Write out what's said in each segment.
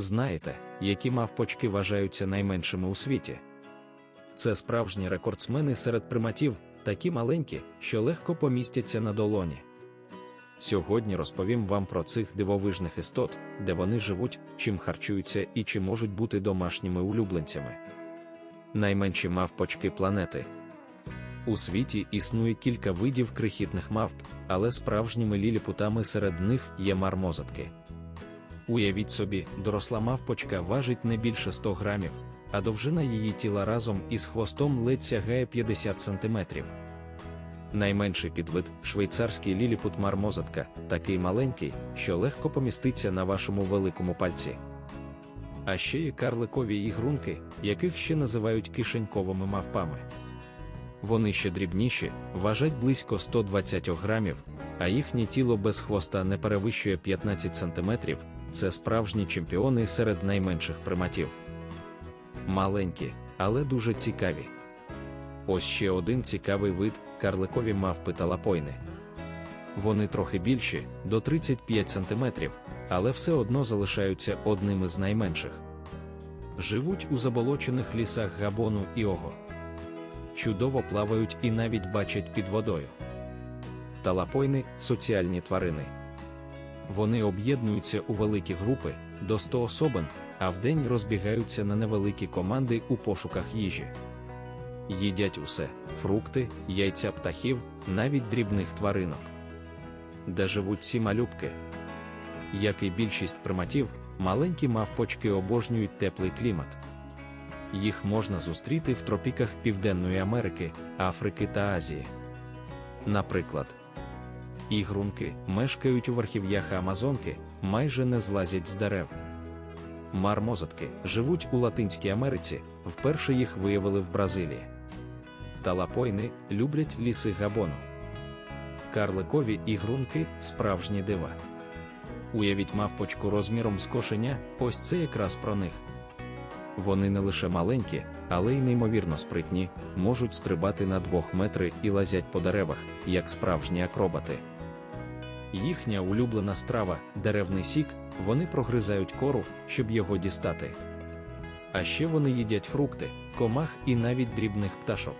Знаєте, які мавпочки вважаються найменшими у світі? Це справжні рекордсмени серед приматів, такі маленькі, що легко помістяться на долоні. Сьогодні розповім вам про цих дивовижних істот, де вони живуть, чим харчуються і чи можуть бути домашніми улюбленцями. Найменші мавпочки планети. У світі існує кілька видів крихітних мавп, але справжніми ліліпутами серед них є мармозатки. Уявіть собі, доросла мавпочка важить не більше 100 грамів, а довжина її тіла разом із хвостом ледь сягає 50 сантиметрів. Найменший підвид швейцарський ліліпут мармозатка, такий маленький, що легко поміститься на вашому великому пальці. А ще є карликові ігрунки, яких ще називають кишеньковими мавпами. Вони ще дрібніші, важать близько 120 грамів, а їхнє тіло без хвоста не перевищує 15 сантиметрів. Це справжні чемпіони серед найменших приматів. Маленькі, але дуже цікаві. Ось ще один цікавий вид карликові мавпи та лапойни. Вони трохи більші, до 35 см, але все одно залишаються одними з найменших. Живуть у заболочених лісах Габону і Ого. Чудово плавають і навіть бачать під водою. Талапойни соціальні тварини. Вони об'єднуються у великі групи до 100 особин, а вдень розбігаються на невеликі команди у пошуках їжі. Їдять усе фрукти, яйця птахів, навіть дрібних тваринок. Де живуть ці малюбки? Як і більшість приматів, маленькі мавпочки обожнюють теплий клімат. Їх можна зустріти в тропіках Південної Америки, Африки та Азії. Наприклад, ігрунки мешкають у верхів'ях Амазонки, майже не злазять з дерев. Мармозотки живуть у Латинській Америці, вперше їх виявили в Бразилії. Талапойни люблять ліси Габону. Карликові ігрунки справжні дива. Уявіть мавпочку розміром з кошеня, ось це якраз про них. Вони не лише маленькі, але й неймовірно спритні, можуть стрибати на двох метри і лазять по деревах, як справжні акробати. Їхня улюблена страва, деревний сік, вони прогризають кору, щоб його дістати. А ще вони їдять фрукти, комах і навіть дрібних пташок.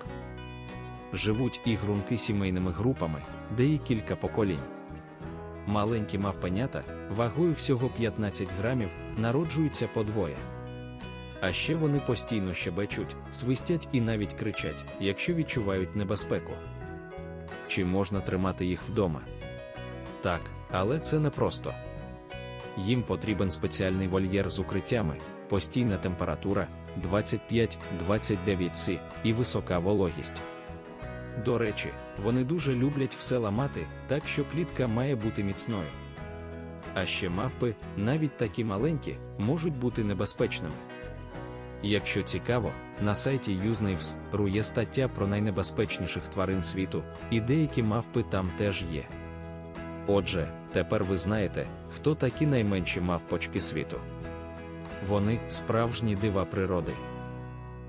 Живуть ігрунки сімейними групами, де є кілька поколінь. Маленькі мавпенята, вагою всього 15 грамів, народжуються по двоє. А ще вони постійно щебечуть, свистять і навіть кричать, якщо відчувають небезпеку. Чи можна тримати їх вдома? Так, але це непросто. Їм потрібен спеціальний вольєр з укриттями, постійна температура 25-29 С і висока вологість. До речі, вони дуже люблять все ламати, так що клітка має бути міцною. А ще мавпи, навіть такі маленькі, можуть бути небезпечними. Якщо цікаво, на сайті Usenaves.ru є стаття про найнебезпечніших тварин світу, і деякі мавпи там теж є. Отже, тепер ви знаєте, хто такі найменші мавпочки світу. Вони справжні дива природи.